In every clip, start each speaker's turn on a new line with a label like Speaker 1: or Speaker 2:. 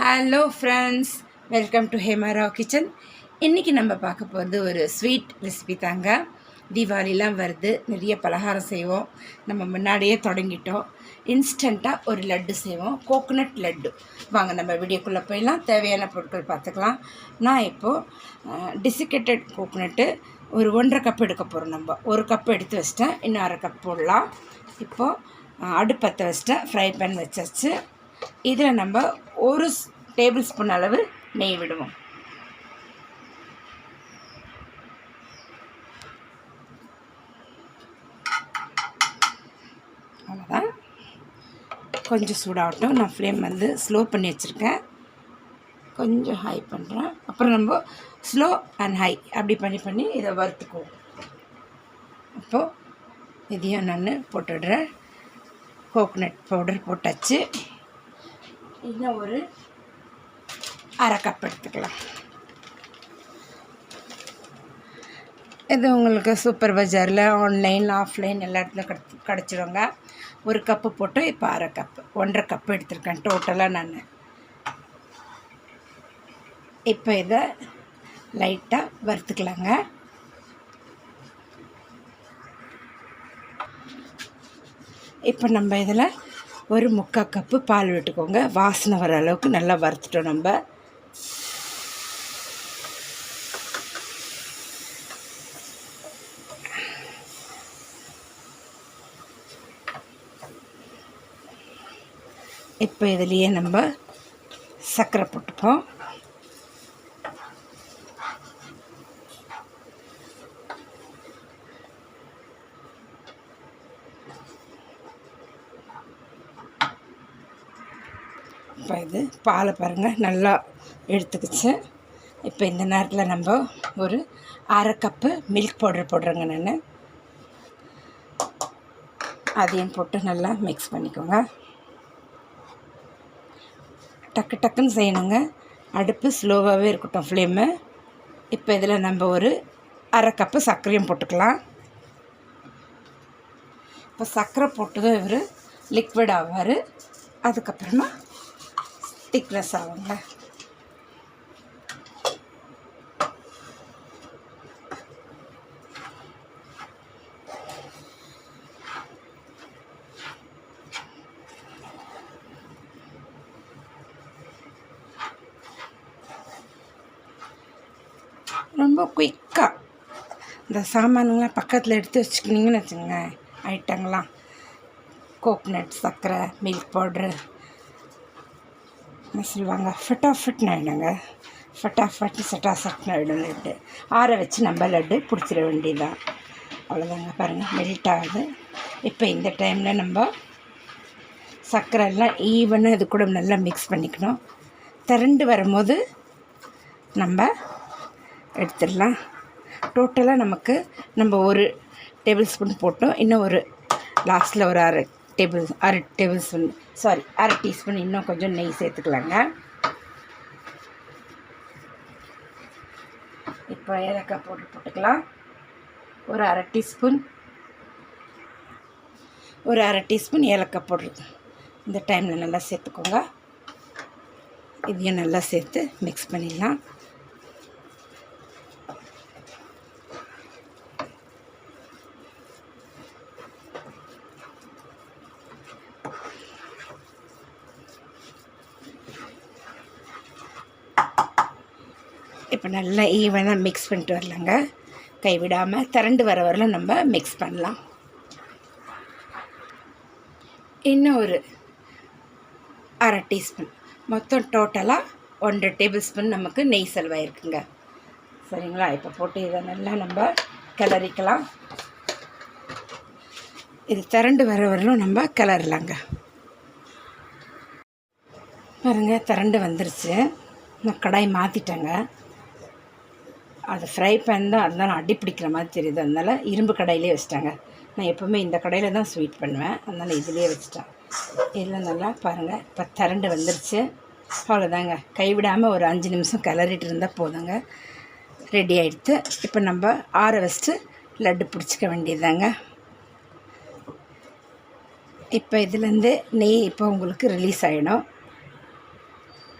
Speaker 1: Hello friends welcome to Hemara kitchen இன்றைக்கி நம்ம பார்க்க போகிறது ஒரு ஸ்வீட் ரெசிபி தாங்க. தீபாவளிலாம் வருது. நிறைய பலகாரம் செய்வோம். நம்ம முன்னாடியே தொடங்கிட்டோம். இன்ஸ்டண்ட்டாக ஒரு லட்டு செய்வோம். கோகோனட் லட்டு. வாங்க நம்ம வீடியோக்குள்ளே போயெல்லாம் தேவையான பொருட்கள் பார்த்துக்கலாம். நான் இப்போது டிசிகேட்டட் கோகோனட்டு ஒரு ஒன்றரை கப் எடுக்க போகிறோம் நம்ம. ஒரு கப் எடுத்து வச்சிட்டேன். இன்னும் அரை கப் போடலாம். இப்போது அடுப்பத்தை வச்சிட்டேன். ஃப்ரை பேன் வச்சாச்சு. இதில் நம்ம ஒரு டேபிள் ஸ்பூன் அளவு நெய் விடுவோம். அவ்வளோதான் கொஞ்சம் சூடாகட்டும். நான் ஃப்ளேம் வந்து ஸ்லோ பண்ணி வச்சுருக்கேன். கொஞ்சம் ஹை பண்ணுறேன் அப்புறம் நம்ம ஸ்லோ அண்ட் ஹை அப்படி பண்ணி பண்ணி இதை வறுத்துக்குவோம். அப்போது இதையும் நான் போட்டுடுறேன் கோகோனட் பவுடர் போட்டாச்சு. இன்னும் ஒரு அரை கப் எடுத்துக்கலாம். இது உங்களுக்கு சூப்பர் பஜாரில் ஆன்லைன் ஆஃப்லைன் எல்லா இடத்துலையும் கிடச்சி கிடச்சிருங்க. ஒரு கப்பு போட்டு இப்போ அரை கப்பு ஒன்றரை கப்பு எடுத்திருக்கேன் டோட்டலாக நான். இப்போ இதை லைட்டாக வறுத்துக்கலாங்க. இப்போ நம்ம இதில் ஒரு முக்கால் கப்பு பால் விட்டுக்கோங்க. வாசனை வர அளவுக்கு நல்லா வறுத்துட்டோம் நம்ம. இப்போ இதுலேயே நம்ம சர்க்கரை போட்டுப்போம். இப்போ இது பாலை பாருங்கள் நல்லா எடுத்துக்கிச்சு. இப்போ இந்த நேரத்தில் நம்ம ஒரு அரை கப்பு மில்க் பவுடர் போடுறேங்க நான். அதையும் போட்டு நல்லா மிக்ஸ் பண்ணிக்கோங்க. டக்கு டக்குன்னு செய்யணுங்க. அடுப்பு ஸ்லோவாகவே இருக்கட்டும் ஃப்ளேமு இப்போ இதில் நம்ம ஒரு அரை கப்பு சர்க்கரையும் போட்டுக்கலாம். இப்போ சர்க்கரை போட்டதும் இவர் லிக்விட் ஆவார். அதுக்கப்புறமா திக்னஸ் ஆகுங்க. ரொம்ப குயிக்காக இந்த சாமானுங்களாம் பக்கத்தில் எடுத்து வச்சுக்கினீங்கன்னு வச்சுக்கோங்க. ஐட்டங்கள்லாம். கோக்னட் சர்க்கரை மில்க் பவுட்ரு என்ன சொல்லுவாங்க? ஃபட்டாஃபட்னு ஆகிடுங்க ஃபட்டாஃபட் சட்டா சட்னு ஆகிடும் லட்டு ஆற வச்சு நம்ம லட்டு பிடிச்சிட வேண்டியதுதான். அவ்வளோதாங்க பாருங்கள் மெல்ட் ஆகுது. இப்போ இந்த டைமில் நம்ம சர்க்கரை எல்லாம் ஈவனாக இது கூட நல்லா மிக்ஸ் பண்ணிக்கணும். திரண்டு வரும்போது நம்ம எடுத்துடலாம். டோட்டலாக நமக்கு நம்ம ஒரு டேபிள் ஸ்பூன் போட்டோம். இன்னும் ஒரு லாஸ்ட்டில் ஒரு அரை டேபிள் அரை டேபிள் ஸ்பூன் சாரி அரை டீஸ்பூன் இன்னும் கொஞ்சம் நெய் சேர்த்துக்கலாங்க. இப்போ ஏலக்காய் போட்டு போட்டுக்கலாம். ஒரு அரை டீஸ்பூன் ஒரு அரை டீஸ்பூன் ஏலக்காய் போடுறது இந்த டைமில் நல்லா சேர்த்துக்கோங்க. இதையும் நல்லா சேர்த்து மிக்ஸ் பண்ணிடலாம். இப்போ நல்லா ஈவனாக மிக்ஸ் பண்ணிட்டு வரலாங்க. கைவிடாமல் திரண்டு வர வரலும் நம்ம மிக்ஸ் பண்ணலாம். இன்னும் ஒரு அரை டீஸ்பூன் மொத்தம் டோட்டலாக ஒன்றரை டேபிள் ஸ்பூன் நமக்கு நெய் செலவாயிருக்குங்க சரிங்களா? இப்போ போட்டு இதை நல்லா நம்ம கிளறிக்கலாம். இது திரண்டு வர வரலும் நம்ம கிளறலாங்க. பாருங்கள் திரண்டு வந்துருச்சு. நான் கடாய் மாற்றிட்டேங்க அது ஃப்ரை பேன் தான் அதனால் அடி பிடிக்கிற மாதிரி தெரியுது. அதனால் இரும்பு கடையிலே வச்சுட்டாங்க. நான் எப்போவுமே இந்த கடையில் தான் ஸ்வீட் பண்ணுவேன். அதனால் இதிலே வச்சுட்டேன். இதில் நல்லா பாருங்கள் இப்போ திரண்டு வந்துருச்சு. அவ்வளோதாங்க கைவிடாமல் ஒரு அஞ்சு நிமிஷம் கிளறிட்டு இருந்தால் போதுங்க. ரெடி ஆகிடுத்து இப்போ நம்ம ஆற வச்சுட்டு லட்டு பிடிச்சிக்க வேண்டியதுதாங்க. இப்போ இதுலேருந்து நெய் இப்போ உங்களுக்கு ரிலீஸ் ஆகிடும்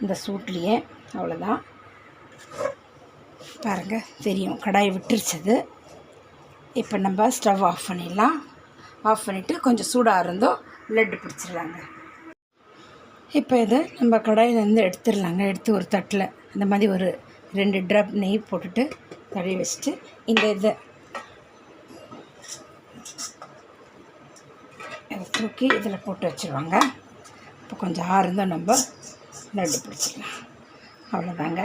Speaker 1: இந்த சூட்லேயே. அவ்வளோதான் பாருங்கள் தெரியும். கடாயை விட்டுருச்சது. இப்போ நம்ம ஸ்டவ் ஆஃப் பண்ணிடலாம். ஆஃப் பண்ணிவிட்டு கொஞ்சம் சூடாக இருந்தோம் லட்டு பிடிச்சிடலாங்க. இப்போ இதை நம்ம கடாயிலேருந்து எடுத்துடலாங்க. எடுத்து ஒரு தட்டில். இந்த மாதிரி ஒரு ரெண்டு ட்ரப் நெய் போட்டுட்டு தடவி வச்சுட்டு இந்த இதை இதை தூக்கி இதில் போட்டு வச்சுருவாங்க. இப்போ கொஞ்சம் ஆறுந்தோம் நம்ம லட்டு பிடிச்சிடலாம். அவ்வளோதாங்க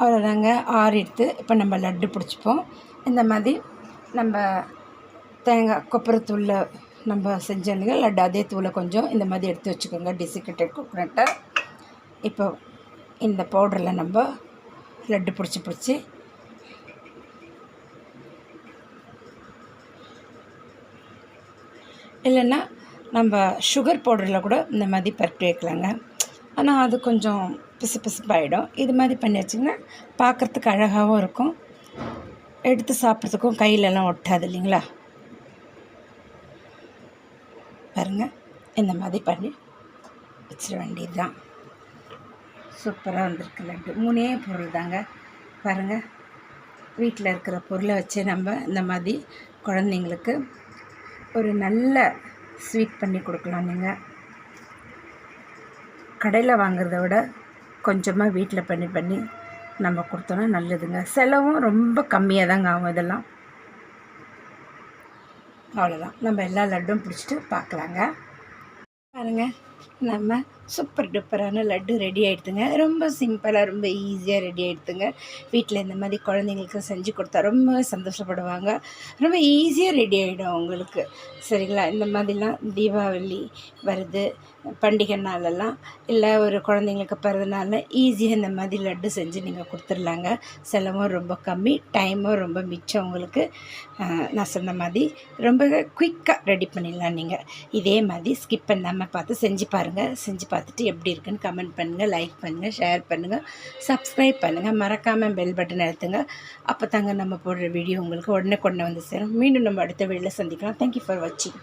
Speaker 1: அவ்வளோதாங்க ஆறிடுத்து இப்போ நம்ம லட்டு பிடிச்சிப்போம். இந்த மாதிரி நம்ம தேங்காய் கொப்பரத்தூளில் நம்ம செஞ்சோங்க லட்டு அதே தூளை கொஞ்சம் இந்த மாதிரி எடுத்து வச்சுக்கோங்க. டிசிக்கட்டட் கோகோனட்டை இப்போ இந்த பவுடரில் நம்ம லட்டு பிடிச்சி பிடிச்சி இல்லைன்னா நம்ம சுகர் பவுடரில் கூட இந்த மாதிரி பருப்பு வைக்கலாங்க. ஆனால் அது கொஞ்சம் பிசு பிசுப்பாயிடும் இது மாதிரி பண்ணி வச்சிங்கன்னா பார்க்குறதுக்கு அழகாகவும் இருக்கும். எடுத்து சாப்பிட்றதுக்கும் கையிலலாம் ஒட்டாது இல்லைங்களா? பாருங்கள் இந்த மாதிரி பண்ணி வச்சிட வேண்டியது தான் சூப்பராக வந்திருக்கு லட்டு. மூணே பொருள் தாங்க. பாருங்கள் வீட்டில் இருக்கிற பொருளை வச்சு நம்ம இந்த மாதிரி குழந்தைங்களுக்கு ஒரு நல்ல ஸ்வீட் பண்ணி கொடுக்கலாம் நீங்கள் கடையில் வாங்குறத விட கொஞ்சமாக வீட்டில் பண்ணி பண்ணி நம்ம கொடுத்தோன்னா நல்லதுங்க. செலவும் ரொம்ப கம்மியாக தாங்க ஆகும் இதெல்லாம். அவ்வளோதான் நம்ம எல்லா லட்டும் பிடிச்சிட்டு பார்க்கலாங்க பாருங்கள் நம்ம சூப்பர் டூப்பரான லட்டு ரெடி ஆகிடுதுங்க ரொம்ப சிம்பிளாக ரொம்ப ஈஸியாக ரெடி ஆகிடுதுங்க வீட்டில் இந்த மாதிரி குழந்தைங்களுக்கு செஞ்சு கொடுத்தா ரொம்ப சந்தோஷப்படுவாங்க. ரொம்ப ஈஸியாக ரெடி ஆகிடும் அவங்களுக்கு சரிங்களா? இந்த மாதிரிலாம் தீபாவளி வருது. பண்டிகை நாளெல்லாம் இல்லை ஒரு குழந்தைங்களுக்கு பிறந்தனால ஈஸியாக இந்த மாதிரி லட்டு செஞ்சு நீங்கள் கொடுத்துர்லாங்க. செலவும் ரொம்ப கம்மி டைமும் ரொம்ப மிச்சம் உங்களுக்கு. நான் சொன்ன மாதிரி ரொம்ப குயிக்காக ரெடி பண்ணிடலாம் நீங்கள் இதே மாதிரி ஸ்கிப் பண்ணாமல் பார்த்து செஞ்சு பாருங்கள் செஞ்சு பார்த்துட்டு எப்படி இருக்குன்னு கமெண்ட் பண்ணுங்கள் லைக் பண்ணுங்கள் ஷேர் பண்ணுங்கள் சப்ஸ்கிரைப் பண்ணுங்கள் மறக்காமல் பெல் பட்டன் அழுத்துங்க. அப்போ தாங்க நம்ம போடுற வீடியோ உங்களுக்கு உடனே கொண்டு வந்து சேரும். மீண்டும் நம்ம அடுத்த வீடியோவில் சந்திக்கலாம். தேங்க்யூ ஃபார் வாட்சிங்